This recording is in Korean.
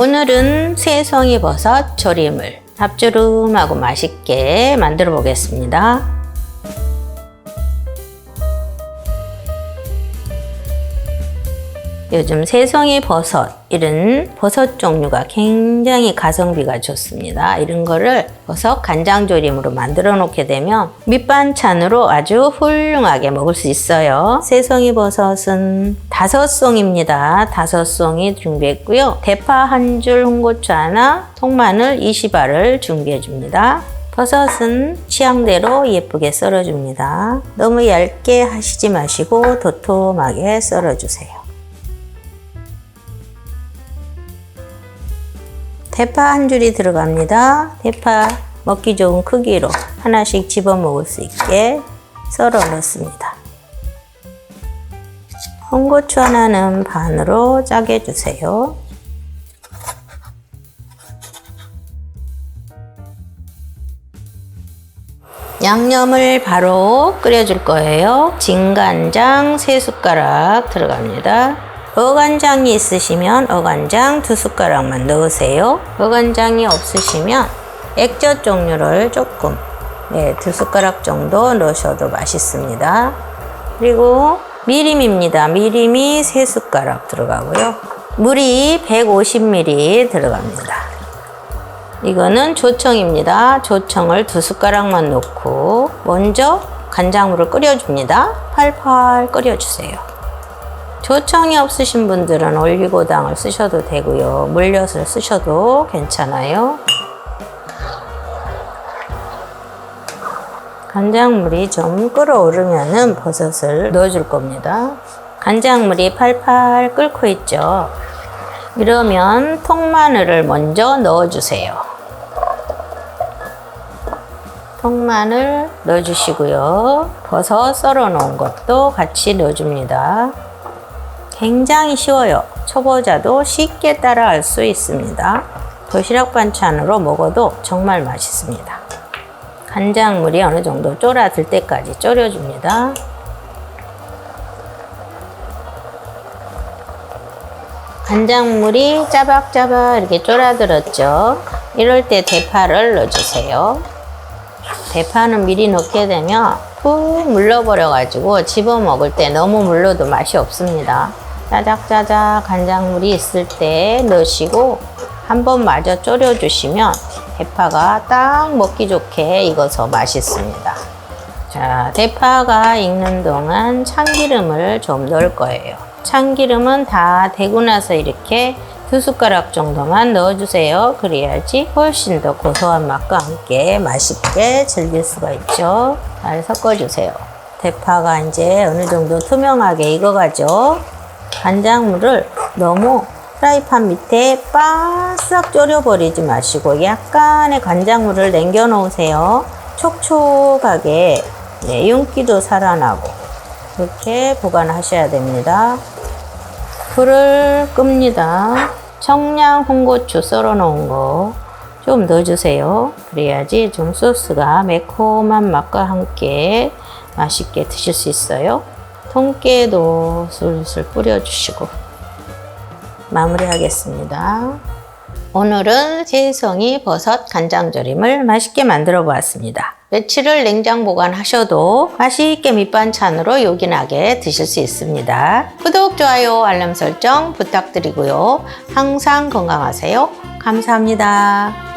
오늘은 새송이 버섯 조림을 짭조름하고 맛있게 만들어 보겠습니다. 요즘 새송이 버섯 이런 버섯 종류가 굉장히 가성비가 좋습니다. 이런 거를 버섯 간장 조림으로 만들어 놓게 되면 밑반찬으로 아주 훌륭하게 먹을 수 있어요. 새송이 버섯은 다섯 송입니다. 다섯 송이 준비했고요. 대파 한 줄, 홍고추 하나, 통마늘 20알을 준비해 줍니다. 버섯은 취향대로 예쁘게 썰어줍니다. 너무 얇게 하시지 마시고 도톰하게 썰어주세요. 대파 한 줄이 들어갑니다. 대파 먹기 좋은 크기로 하나씩 집어 먹을 수 있게 썰어 넣습니다. 홍고추 하나는 반으로 짜게 주세요. 양념을 바로 끓여줄 거예요. 진간장 3숟가락 들어갑니다. 어간장이 있으시면 어간장 두 숟가락만 넣으세요. 어간장이 없으시면 액젓 종류를 조금 네, 두 숟가락 정도 넣으셔도 맛있습니다. 그리고 미림입니다. 미림이 세 숟가락 들어가고요. 물이 150ml 들어갑니다. 이거는 조청입니다. 조청을 두 숟가락만 넣고 먼저 간장물을 끓여줍니다. 팔팔 끓여주세요. 조청이 없으신 분들은 올리고당을 쓰셔도 되고요. 물엿을 쓰셔도 괜찮아요. 간장물이 좀 끓어오르면은 버섯을 넣어줄 겁니다. 간장물이 팔팔 끓고 있죠. 이러면 통마늘을 먼저 넣어주세요. 통마늘 넣어주시고요. 버섯 썰어 놓은 것도 같이 넣어줍니다. 굉장히 쉬워요. 초보자도 쉽게 따라할 수 있습니다. 도시락 반찬으로 먹어도 정말 맛있습니다. 간장물이 어느 정도 쫄아들 때까지 졸여줍니다. 간장물이 짜박짜박 이렇게 쫄아들었죠. 이럴 때 대파를 넣어주세요. 대파는 미리 넣게 되면 푹 물러버려가지고 집어 먹을 때 너무 물러도 맛이 없습니다. 짜작짜작 간장물이 있을 때 넣으시고 한번 마저 졸여주시면 대파가 딱 먹기 좋게 익어서 맛있습니다. 자, 대파가 익는 동안 참기름을 좀 넣을 거예요. 참기름은 다 되고 나서 이렇게 두 숟가락 정도만 넣어주세요. 그래야지 훨씬 더 고소한 맛과 함께 맛있게 즐길 수가 있죠. 잘 섞어주세요. 대파가 이제 어느 정도 투명하게 익어가죠. 간장물을 너무 프라이팬 밑에 바싹 졸여버리지 마시고 약간의 간장물을 남겨 놓으세요. 촉촉하게 네, 윤기도 살아나고 그렇게 보관하셔야 됩니다. 불을 끕니다. 청양 홍고추 썰어 놓은 거 좀 넣어주세요. 그래야지 좀 소스가 매콤한 맛과 함께 맛있게 드실 수 있어요. 통깨도 술술 뿌려주시고 마무리하겠습니다. 오늘은 새송이 버섯 간장조림을 맛있게 만들어 보았습니다. 며칠을 냉장 보관하셔도 맛있게 밑반찬으로 요긴하게 드실 수 있습니다. 구독, 좋아요, 알람 설정 부탁드리고요. 항상 건강하세요. 감사합니다.